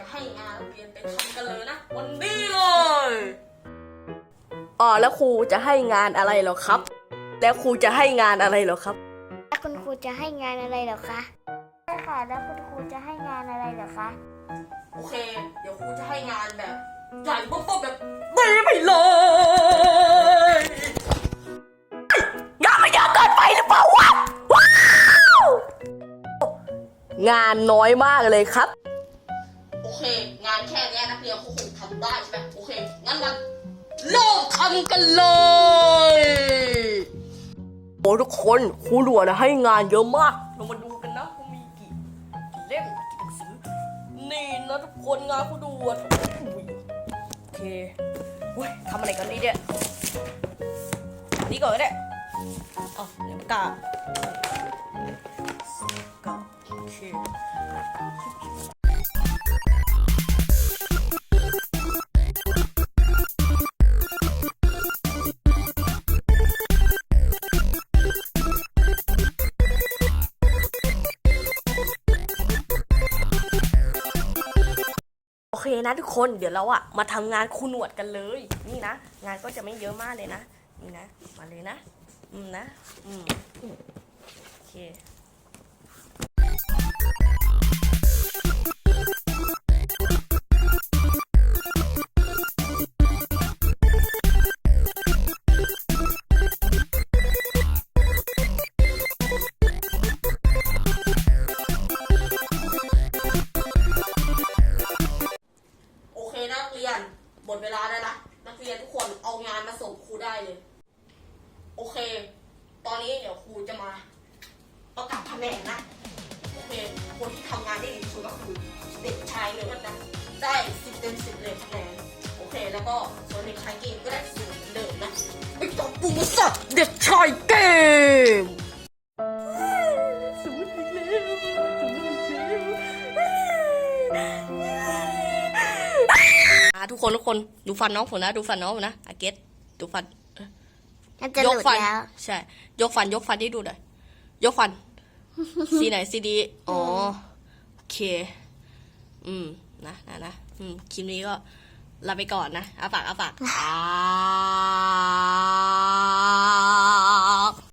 จะให้งานนักเรียนไปทำกันเลยนะ วันนี้เลยอ๋อแล้วครูจะให้งานอะไรเหรอครับ แล้วครูจะให้งานอะไรเหรอครับ แล้วคุณครูจะให้งานอะไรเหรอคะใช่ค่ะ แล้วคุณครูจะให้งานอะไรเหรอคะ โอเค เดี๋ยวครูจะให้งานแบบใหญ่ปุ๊บๆแบบดีไปเลย งานน้อยมากเลยครับ โอเค งานแค่เนี้ยนักเรียนเขาคงทำได้ใช่ไหมโอเค งั้นมันเริ่มทำกันเลยโอ้ทุกคนครูหลวนะให้งานเยอะมาก เรามาดูกันนะว่ามีกี่กี่เล่มกี่หนังสือ นี่นะทุกคนงานครูหลวนโอเคเว้ยทำอะไรกันนี่เนี่ยนี่ก่อนก็ได้เอาเดี๋ยวปากกาปากกา โอเคนะทุกคนเดี๋ยวเราอะมาทำงานคูหนวดกันเลย นี่นะ งานก็จะไม่เยอะมากเลยนะ นี่นะ มาเลยนะ อืมนะ อืม ลาแล้วนะนักเรียนทุกคนเอางานมาส่งครูได้เลย โอเค ตอนนี้เดี๋ยวครูจะมาประกาศคะแนนนะโอเคคนที่ทำงานได้ดีที่สุดก็คือเด็กชายเลยนะได้สิบเต็มสิบเลยคะแนนโอเค แล้วก็ส่วนเด็กชายเกมก็ได้สิบเหมือนเดิมนะไม่ต้อปรุงสักเด็กชายเกม ทุกคนทุกคนดูฟันน้องผมนะ ดูฟันน้องผมนะอาเกตดูฟันน่าจะหยลุกดฟันแล้วใช่ ยกฟันยกฟันที่ดูหน่อยยกฟัน สีไหนสีดีอ๋อโอเค อืมนะนะนะอืมคลิปนี้ก็ลาไปก่อนนะอาปากอาปากอ่า